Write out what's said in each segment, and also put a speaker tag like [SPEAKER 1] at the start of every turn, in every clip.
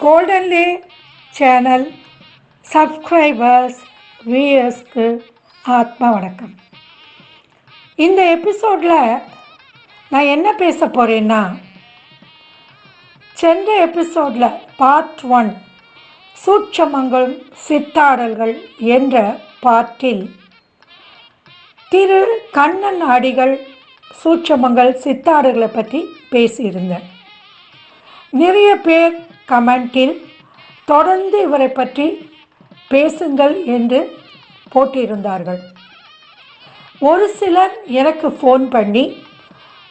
[SPEAKER 1] கோல்டன்லே channel subscribers விஎஸ்க்கு ஆத்மா வணக்கம் இந்த எபிசோடில் நான் என்ன பேச போகிறேன்னா சென்ற எபிசோடில் பார்ட் ஒன் சூட்சமங்களும் சித்தாடல்கள் என்ற பார்ட்டில் திரு கண்ணன் அடிகள் சூட்சமங்கள் சித்தாடுகளை பற்றி பேசியிருந்தேன். நிறைய பேர் கமெண்டில் தொடர்ந்து இவரை பற்றி பேசுங்கள் என்று போட்டிருந்தார்கள் ஒரு சிலர் எனக்கு ஃபோன் பண்ணி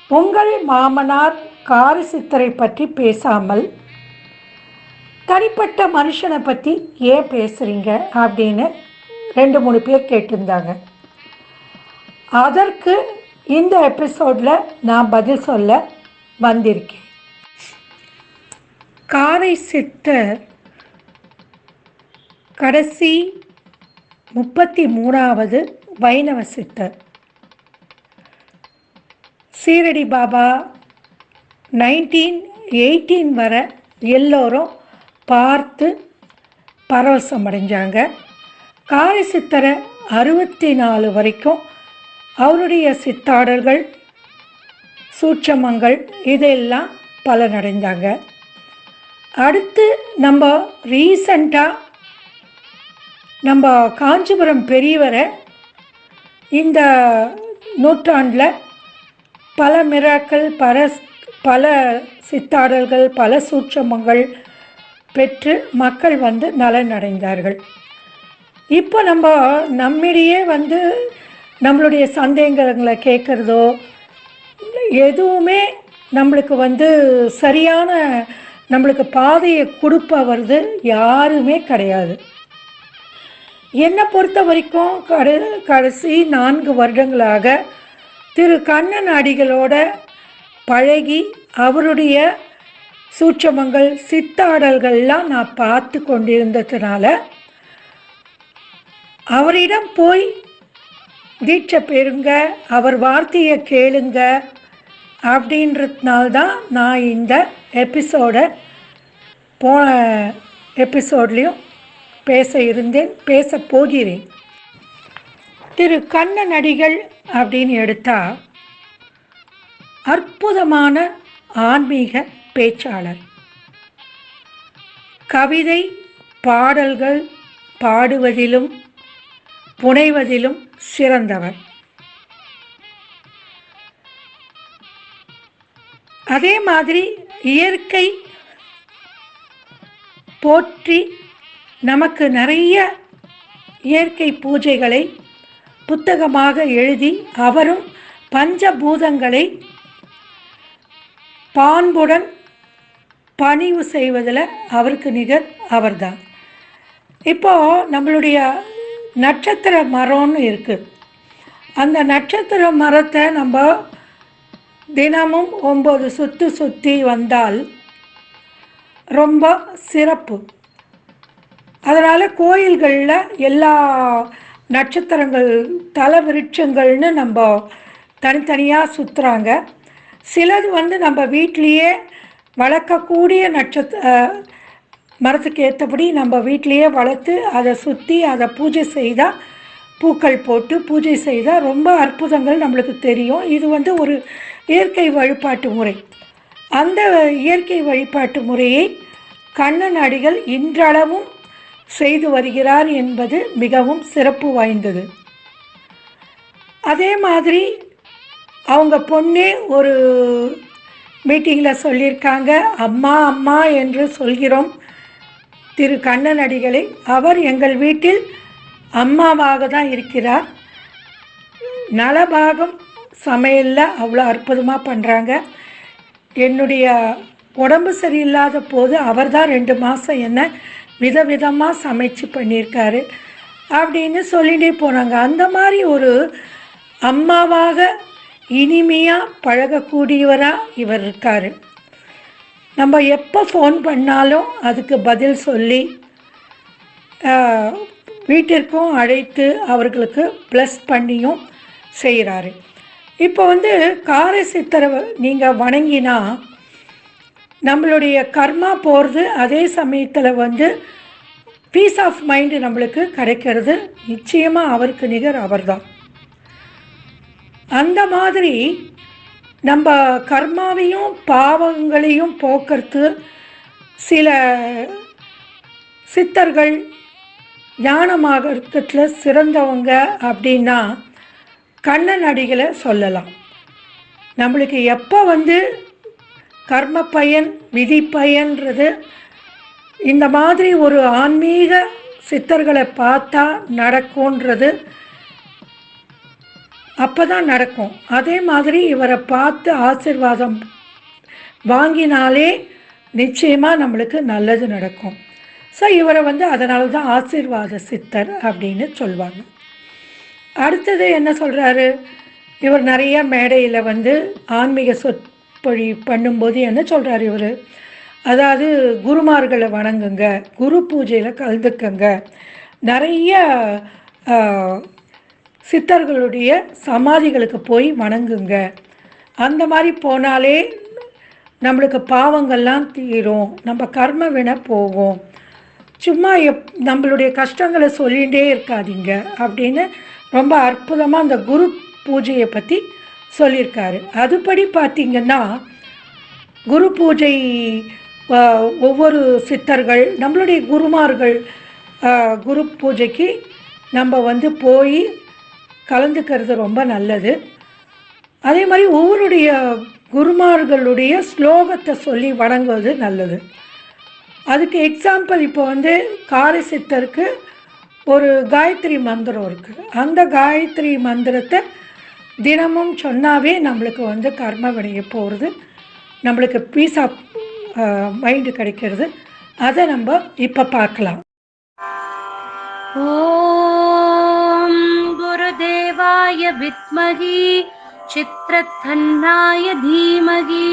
[SPEAKER 1] உங்கள் மாமனார் காரசித்தரை பற்றி பேசாமல் தனிப்பட்ட மனுஷனை பற்றி ஏன் பேசுகிறீங்க அப்படின்னு ரெண்டு மூணு பேர் கேட்டிருந்தாங்க. அதற்கு இந்த எபிசோடில் நான் பதில் சொல்ல வந்திருக்கேன். காரை சித்தர் கடைசி முப்பத்தி மூணாவது வைணவ சித்தர். சீரடி பாபா நைன்டீன் எயிட்டீன் வர எல்லோரும் பார்த்து பரவசம் அடைஞ்சாங்க. காரை சித்தரை அறுபத்தி நாலு வரைக்கும் அவருடைய சித்தாடல்கள் சூட்சமங்கள் இதெல்லாம் பலனடைந்தாங்க அடுத்து நம்ம ரீசண்டாக நம்ம காஞ்சிபுரம் பெரியவரை இந்த நூற்றாண்டில் பல மிராக்கள் பல பல சித்தாடல்கள் பல சூட்சமங்கள் பெற்று மக்கள் வந்து நலனடைந்தார்கள். இப்போ நம்ம நம்மிடையே வந்து நம்மளுடைய சந்தேகங்களை கேட்குறதோ எதுவுமே நம்மளுக்கு வந்து சரியான நம்மளுக்கு பாதையை கொடுப்பவர்து யாருமே கிடையாது. என்னை பொறுத்த வரைக்கும் கடு கடைசி நான்கு வருடங்களாக திரு கண்ணன் அடிகளோட பழகி அவருடைய சூட்சமங்கள் சித்தாடல்கள்லாம் நான் பார்த்து கொண்டிருந்ததுனால அவரிடம் போய் தீட்சை பெறுங்க அவர் வார்த்தையை கேளுங்க அப்படின்றதுனால்தான் நான் இந்த எபிசோடை போன எபிசோட்லேயும் பேச இருந்தேன் பேச போகிறேன். திரு கண்ண நடிகள் அப்படின்னு எடுத்தால் அற்புதமான ஆன்மீக பேச்சாளர். கவிதை பாடல்கள் பாடுவதிலும் புனைவதிலும் சிறந்தவர். அதே மாதிரி இயற்கை போற்றி நமக்கு நிறைய இயற்கை பூஜைகளை புத்தகமாக எழுதி அவரும் பஞ்சபூதங்களை பான்புடன் பணிவு செய்வதில் அவருக்கு நிகர் அவர்தான். இப்போது நம்மளுடைய நட்சத்திர மரம்னு இருக்குது அந்த நட்சத்திர மரத்தை நம்ம தினமும் ஒம்பது சுற்று சுற்றி வந்தால் ரொம்ப சிறப்பு. அதனால் கோயில்களில் எல்லா நட்சத்திரங்கள் தல விருட்சங்கள்னு நம்ம தனித்தனியாக சுற்றுறாங்க சிலது வந்து நம்ம வீட்லேயே வளர்க்கக்கூடிய நட்சத்திர மரத்துக்கு ஏற்றபடி நம்ம வீட்லேயே வளர்த்து அதை சுற்றி அதை பூஜை செய்தால் பூக்கள் போட்டு பூஜை செய்தால் ரொம்ப அற்புதங்கள் நம்மளுக்கு தெரியும். இது வந்து ஒரு இயற்கை வழிபாட்டு முறை. அந்த இயற்கை வழிபாட்டு முறையை கண்ணன் அடிகள் இன்றளவும் செய்து வருகிறார் என்பது மிகவும் சிறப்பு வாய்ந்தது. அதே மாதிரி அவங்க பொண்ணே ஒரு மீட்டிங்கில் சொல்லியிருக்காங்க அம்மா அம்மா என்று சொல்கிறோம். திரு கண்ணன் அடிகளை அவர் எங்கள் வீட்டில் அம்மாவாக தான் இருக்கிறார். நலபாகம் சமையலில் அவ்வளோ அற்புதமாக பண்ணுறாங்க என்னுடைய உடம்பு சரியில்லாத போது அவர் தான் ரெண்டு மாதம் என்ன விதவிதமாக சமைச்சு பண்ணியிருக்காரு. அப்படின்னு சொல்லிகிட்டே போனாங்க. அந்த மாதிரி ஒரு அம்மாவாக இனிமையாக பழகக்கூடியவராக இவர் இருக்கார். நம்ம எப்போ ஃபோன் பண்ணாலும் அதுக்கு பதில் சொல்லி வீட்டிற்கும் அழைத்து அவர்களுக்கு ப்ளஸ் பண்ணியும் செய்கிறாரு. இப்போ வந்து காரை சித்தரை நீங்கள் வணங்கினா நம்மளுடைய கர்மா போகிறது அதே சமயத்தில் வந்து பீஸ் ஆஃப் மைண்டு நம்மளுக்கு கிடைக்கிறது. நிச்சயமாக அவருக்கு நிகர் அவர்தான். அந்த மாதிரி நம்ம கர்மாவையும் பாவங்களையும் போக்கிறது சில சித்தர்கள் ஞானமாகறதுல சிறந்தவங்க அப்படின்னா கண்ணன் அடிகளை சொல்லலாம். நம்மளுக்கு எப்போ வந்து கர்ம பயன் விதி பயன்றது இந்த மாதிரி ஒரு ஆன்மீக சித்தர்களை பார்த்தா நடக்கும்ன்றது அப்போ தான் நடக்கும். அதே மாதிரி இவரை பார்த்து ஆசிர்வாதம் வாங்கினாலே நிச்சயமாக நம்மளுக்கு நல்லது நடக்கும். ஸோ இவரை வந்து அதனால தான் ஆசீர்வாத சித்தர் அப்படின்னு சொல்லுவாங்க அடுத்தது என்ன சொல்கிறாரு இவர் நிறைய மேடையில் வந்து ஆன்மீக சொற்பொழி பண்ணும்போது என்ன சொல்கிறார் இவர்? அதாவது குருமார்களை வணங்குங்க குரு பூஜையில் கலந்துக்கங்க. நிறைய சித்தர்களுடைய சமாதிகளுக்கு போய் வணங்குங்க. அந்த மாதிரி போனாலே நம்மளுக்கு பாவங்கள்லாம் தீரும். நம்ம கர்ம வினை போகும். சும்மா எப் நம்மளுடைய கஷ்டங்களை சொல்லிகிட்டே இருக்காதீங்க அப்படின்னு ரொம்ப அற்புதமாக அந்த குரு பூஜையை பற்றி சொல்லியிருக்காரு. அதுபடி பார்த்திங்கன்னா குரு பூஜை ஒவ்வொரு சித்தர்கள் நம்மளுடைய குருமார்கள் குரு பூஜைக்கு நம்ம வந்து போய் கலந்துக்கிறது ரொம்ப நல்லது. அதே மாதிரி ஒவ்வொருடைய குருமார்களுடைய ஸ்லோகத்தை சொல்லி வணங்குவது நல்லது. அதுக்கு எக்ஸாம்பிள் இப்போ வந்து காரி சித்தருக்கு ஒரு காயத்ரி மந்திரம் இருக்குது அந்த காயத்ரி மந்திரத்தை தினமும் சொன்னாவே நம்மளுக்கு வந்து கர்ம வினைய போகிறது நம்மளுக்கு பீஸ் ஆஃப் மைண்டு கிடைக்கிறது. அதை நம்ம இப்போ பார்க்கலாம்.
[SPEAKER 2] ஓம் குருதேவாய வித்மகி சித்திரத்தன்னாய தீமகி.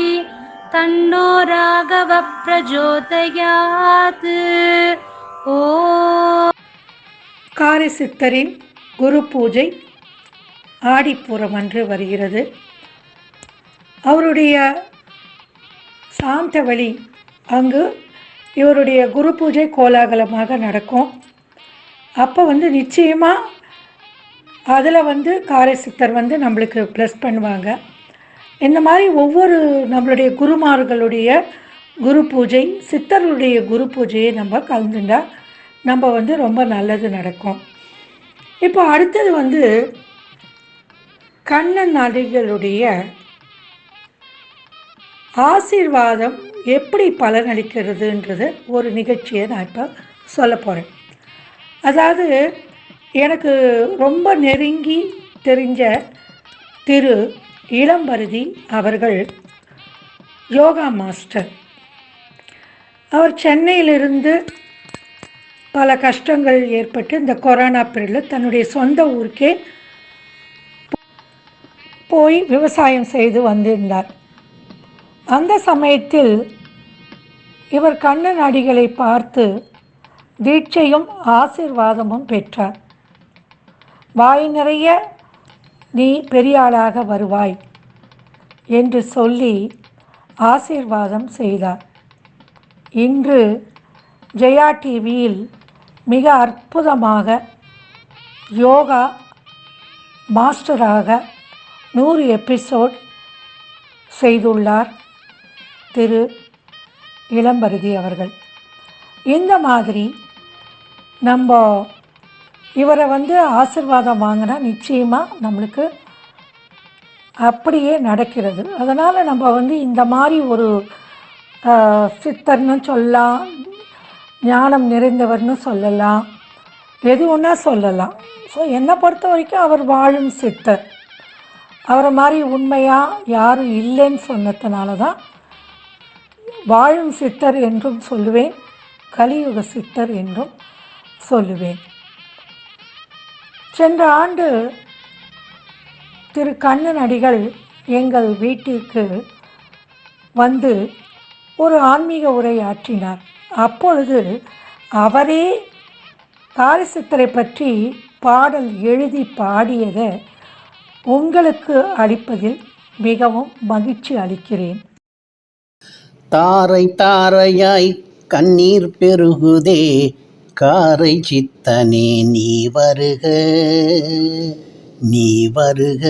[SPEAKER 2] तन्नो राघव प्रचोदयात् ॐ
[SPEAKER 1] காரை சித்தரின் குரு பூஜை ஆடிப்பூரம் அன்று வருகிறது அவருடைய சாந்தவழி அங்கு இவருடைய குரு பூஜை கோலாகலமாக நடக்கும் அப்போ வந்து நிச்சயமாக அதில் வந்து காரை சித்தர் வந்து நம்மளுக்கு ப்ளஸ் பண்ணுவாங்க இந்த மாதிரி ஒவ்வொரு நம்மளுடைய குருமார்களுடைய குரு பூஜை சித்தர்களுடைய குரு பூஜையை நம்ம கலந்துண்டா நம்ம வந்து ரொம்ப நல்லது நடக்கும். இப்போ அடுத்தது வந்து கண்ணன் நடிகளுடைய ஆசீர்வாதம் எப்படி பலனளிக்கிறதுன்றது ஒரு நிகழ்ச்சியை நான் இப்போ சொல்ல போகிறேன் அதாவது எனக்கு ரொம்ப நெருங்கி தெரிஞ்ச திரு இளம்பருதி அவர்கள் யோகா மாஸ்டர். அவர் சென்னையிலிருந்து பல கஷ்டங்கள் ஏற்பட்டு இந்த கொரோனா பீரியடில் தன்னுடைய சொந்த ஊருக்கே போய் விவசாயம் செய்து வந்திருந்தார். அந்த சமயத்தில் இவர் கண்ணன் அடிகளை பார்த்து தீட்சையும் ஆசீர்வாதமும் பெற்றார். வாய் நிறைய நீ பெரிய ஆளாக வருவாய் என்று சொல்லி ஆசீர்வாதம் செய்தார். இன்று ஜெயா டிவியில் மிக அற்புதமாக யோகா மாஸ்டராக நூறு எபிசோட் செய்துள்ளார் திரு இளம்பருதி அவர்கள். இந்த மாதிரி நம்ம இவரை வந்து ஆசிர்வாதம் வாங்கினா நிச்சயமாக நம்மளுக்கு அப்படியே நடக்கிறது. அதனால் நம்ம வந்து இந்த மாதிரி ஒரு சித்தர்னு சொல்லலாம் ஞானம் நிறைந்தவர்னு சொல்லலாம் எது ஒன்றா சொல்லலாம். ஸோ என்னை பொறுத்த வரைக்கும் அவர் வாழும் சித்தர். அவரை மாதிரி உண்மையாக யாரும் இல்லைன்னு சொன்னதுனால தான் வாழும் சித்தர் என்றும் சொல்லுவேன் கலியுக சித்தர் என்றும் சொல்லுவேன். சென்ற ஆண்டு திரு கண்ணன் அடிகள் எங்கள் வீட்டிற்கு வந்து ஒரு ஆன்மீக உரை ஆற்றினார். அப்பொழுது அவரே காரசித்தரை பற்றி பாடல் எழுதி பாடியதை உங்களுக்கு அளிப்பதில் மிகவும் மகிழ்ச்சி அளிக்கிறேன்.
[SPEAKER 3] தாரை தாரையாய் கண்ணீர் பெருகுதே காரை சித்தனே நீ வருக. நீ வருக.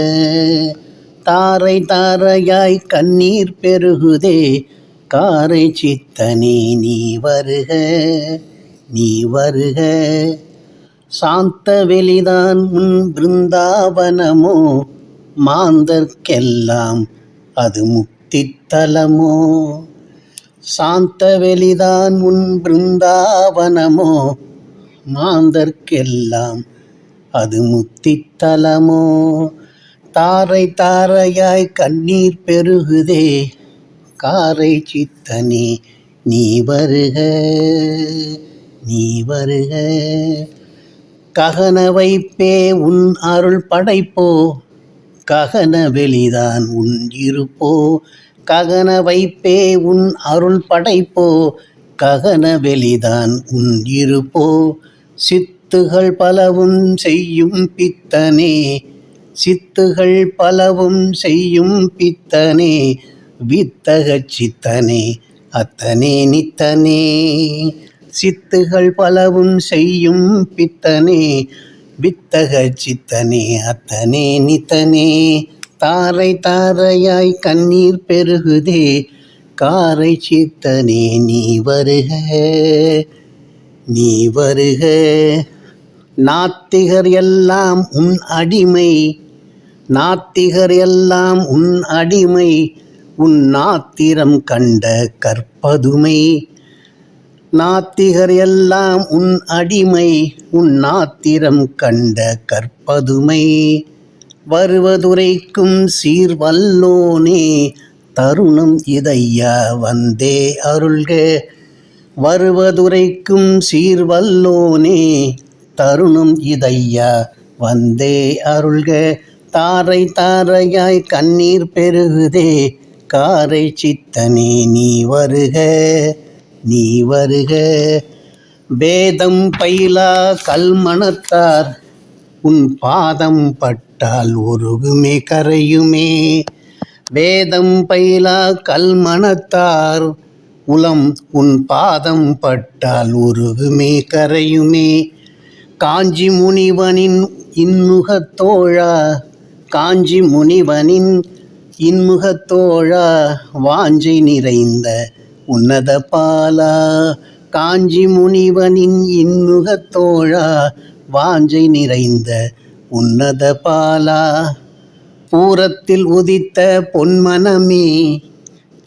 [SPEAKER 3] தாரை தாரையாய் கண்ணீர் பெருகுதே காரை சித்தனே நீ வருக. நீ வருக. சாந்த வெளிதான் முன் பிருந்தாவனமோ மாந்தர்க்கெல்லாம் அது முக்தித்தலமோ. சாந்த வெளிதான் உன் பிருந்தாவனமோ? மாந்தர்க்கெல்லாம் அது முத்தித்தலமோ தாரை தாரையாய் கண்ணீர் பெருகுதே காரை சித்தனே நீ வருக நீ வருக. ககன வைப்பே உன் அருள் படைப்போ? ககன வெளிதான் உன் இருப்போ? ககன வைப்பே உன் அருள் படைப்போ. ககன வெளிதான் உன் இருப்போ. சித்துகள் பலவும் செய்யும் பித்தனே. சித்துகள் பலவும் செய்யும் பித்தனே. வித்தகச் சித்தனே அத்தனே நித்தனே. சித்துகள் பலவும் செய்யும் பித்தனே. வித்தக சித்தனே அத்தனே நித்தனே. தாரை தாரையாய் கண்ணீர் பெருகுதே காரை சித்தனே நீ வருக நீ வருக. நாத்திகர் எல்லாம் உன் அடிமை நாத்திகர் எல்லாம் உன் அடிமை உன் நாத்திரம் கண்ட கற்பதுமை. நாத்திகர் எல்லாம் உன் அடிமை உன் நாத்திரம் கண்ட கற்பதுமை. வருவதுரைக்கும் சீர்வல்லோனே தருணம் இதையா வந்தே அருள்க. வருவதுரைக்கும் சீர்வல்லோனே தருணம் இதையா வந்தே அருள்க. தாரை தாரையாய் கண்ணீர் பெருகுதே காரை சித்தனே நீ வருக நீ வருக. வேதம் பயிலா கல்மணத்தார் உன் பாதம் பட்டால் உருகுமே கரையுமே. வேதம் பயிலா கல்மணத்தார் உளம் உன் பாதம் பட்டால் உருகுமே கரையுமே. காஞ்சி முனிவனின் இன்முகத்தோழா காஞ்சி முனிவனின் இன்முகத்தோழா வாஞ்சை நிறைந்த உன்னத பாலா. காஞ்சி முனிவனின் இன்முகத்தோழா வாஞ்சை நிறைந்த உன்னத பாலா. பூரத்தில் உதித்த பொன்மனமே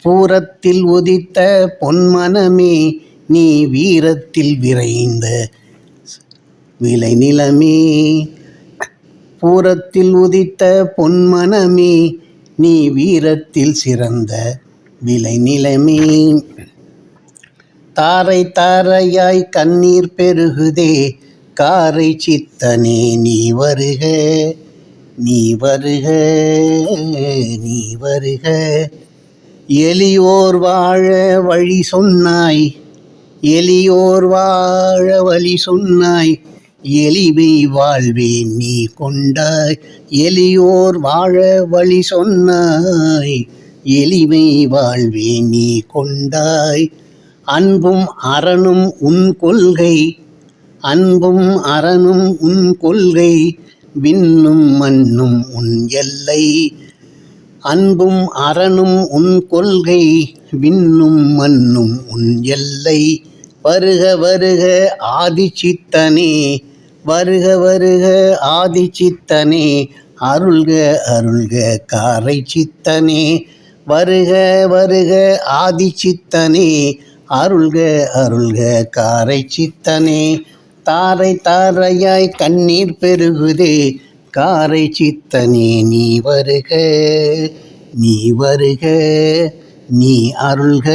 [SPEAKER 3] பூரத்தில் உதித்த பொன்மனமே நீ வீரத்தில் விரைந்த விளை நிலமே. பூரத்தில் உதித்த பொன்மனமே நீ வீரத்தில் சிறந்த விளை நிலமே. தாரை தாரையாய் கண்ணீர் பெருகுதே காரை சித்தனே நீ வருக நீ வருக நீ வருக. எலியோர் வாழ வழி சொன்னாய் எலியோர் வாழ வழி சொன்னாய். எளிமை வாழ்வே நீ கொண்டாய் எலியோர் வாழ வழி சொன்னாய். எளிமை வாழ்வே நீ கொண்டாய். அன்பும் அறனும் உன் கொள்கை அன்பும் அரணும் உன் கொள்கை விண்ணும் மண்ணும் உன் எல்லை. அன்பும் அரணும் உன் கொள்கை விண்ணும் மண்ணும் உன் எல்லை. வருக வருக ஆதிச்சித்தனே வருக வருக ஆதிச்சித்தனே அருள்க அருள்க காரை சித்தனே வருக வருக ஆதிச்சித்தனே அருள்க அருள்க காரை சித்தனே தாரை தாரையாய் கண்ணீர் பெருகுதே. காரை சித்தனே நீ வருக. நீ வருக. நீ அருள்க.